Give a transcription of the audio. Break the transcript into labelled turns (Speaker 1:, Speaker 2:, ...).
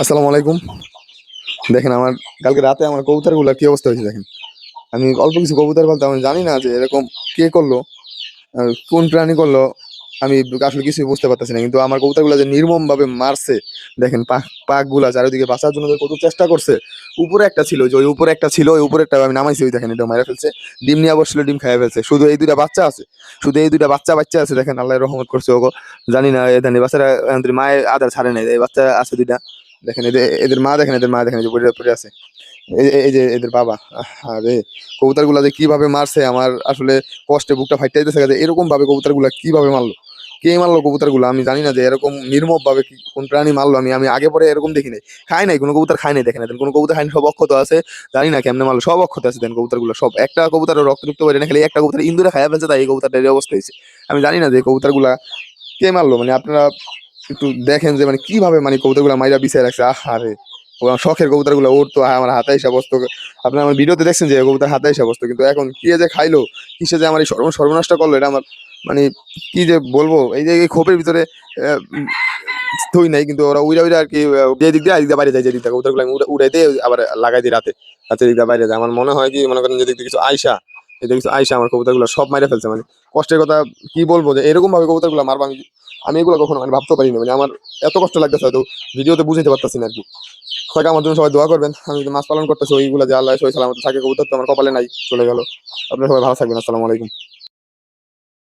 Speaker 1: আসসালামু আলাইকুম। দেখেন আমার কালকে রাতে আমার কবুতরগুলোর কি অবস্থা হয়েছে দেখেন। আমি অল্প কিছু কবুতর বলতে আমি জানি না যে এরকম কে করল কোন প্রাণী করল, আমি আসলে কিছুই বুঝতে পারতেছি না। কিন্তু আমার কবুতরগুলো যে নির্মম ভাবে মারছে, দেখেন পাক পাকগুলা চারিদিকে বাঁচার জন্য কত চেষ্টা করছে, উপরে একটা ছিল, যে ওই উপরে একটা ছিল, ওই উপরে একটা আমি নামাইছি, ওই দেখেন এটা মারা ফেলছে, ডিম নিয়ে বসছিল ডিম খাইয়ে ফেলছে। শুধু এই দুইটা বাচ্চা আছে, শুধু এই দুইটা বাচ্চা বাচ্চা আছে, দেখেন আল্লাহ রহমত করছে, ওগো, জানি না এখানে বাচ্চারা মায়ের আদার ছাড়ে নাই, এই বাচ্চা আছে দুইটা। দেখেন, এদের এদের মা দেখেন, এদের মা দেখেন যে পড়ে আছে। এই- যে এদের বাবা আরে কবুতরগুলা যে কীভাবে মারছে আমার আসলে কষ্টে বুকটা ফাইটাইতেছে গেছে এরকম ভাবে কবুতরগুলা কীভাবে মারলো? কে মারলো কবুতরগুলো আমি জানি না যে এরকম নির্মম ভাবে কোন প্রাণী মারলো আমি আমি আগে পরে এরকম দেখি নাই। খাই নাই, কোনো কবুতর খাই নাই, দেখেন, এদের কোনো কবুতর খাইনি সব অক্ষত আছে। জানি না কেমনে মারলো, সব অক্ষত আছে দেন কবুতরগুলো সব। একটা কবুতর রক্তযুক্ত করে না খালি একটা কবুতর ইন্দুরে খাইয়া ফেলছে, তাই এই কবুতরটার এই অবস্থা হয়েছে। আমি জানি না যে কবুতরগুলা কে মারলো মানে আপনারা একটু দেখেন যে মানে কীভাবে মানে কবুতরগুলা মাইরা বিছিয়ে রাখছে। আহারে ও শখের কবুতরগুলো ওর তো আমার হাতে এসে বসতো আপনার আমার ভিডিওতে দেখছেন যে কবুতর হাতে এসে বসতো কিন্তু এখন কি যে খাইলো, কিসে যে আমার এই সর্ব সর্বনাশটা করল, এটা আমার মানে কি যে বলব? এই যে এই খোপের ভিতরে থই নাই, কিন্তু ওরা উইরা উইরা আর কি দিয়ে দিক দিয়ে বাইরে যায় যে কবুতরগুলো আমি উড়ে- উড়াই দিয়ে আবার লাগাই দিই রাতে। রাতে দিক দিয়ে বাইরে যায়। আমার মনে হয় কি, মনে করেন যে দিক কিছু আয়সা এদিকে কিছু আয়সা আমার কবুতরগুলো সব মাইরে ফেলছে। মানে কষ্টের কথা কি বলব যে এরকম ভাবে কবুতরগুলো মারবো আমি আমি এগুলো কখনো মানে ভাবতে পারি না মানে আমার এত কষ্ট লাগতেছে, হয়তো ভিডিওতে বুঝাইতে পারতেছি না আর কি। সবাই আমার জন্য সবাই দোয়া করবেন। আমি যদি মাছ পালন করতেছি, ওইগুলো যে আল্লাহ সবাই সালামত থাকে, কবুতর তো আমার কপালে নাই, চলে গেল। আপনারা সবাই ভালো থাকবেন, আসসালামু আলাইকুম।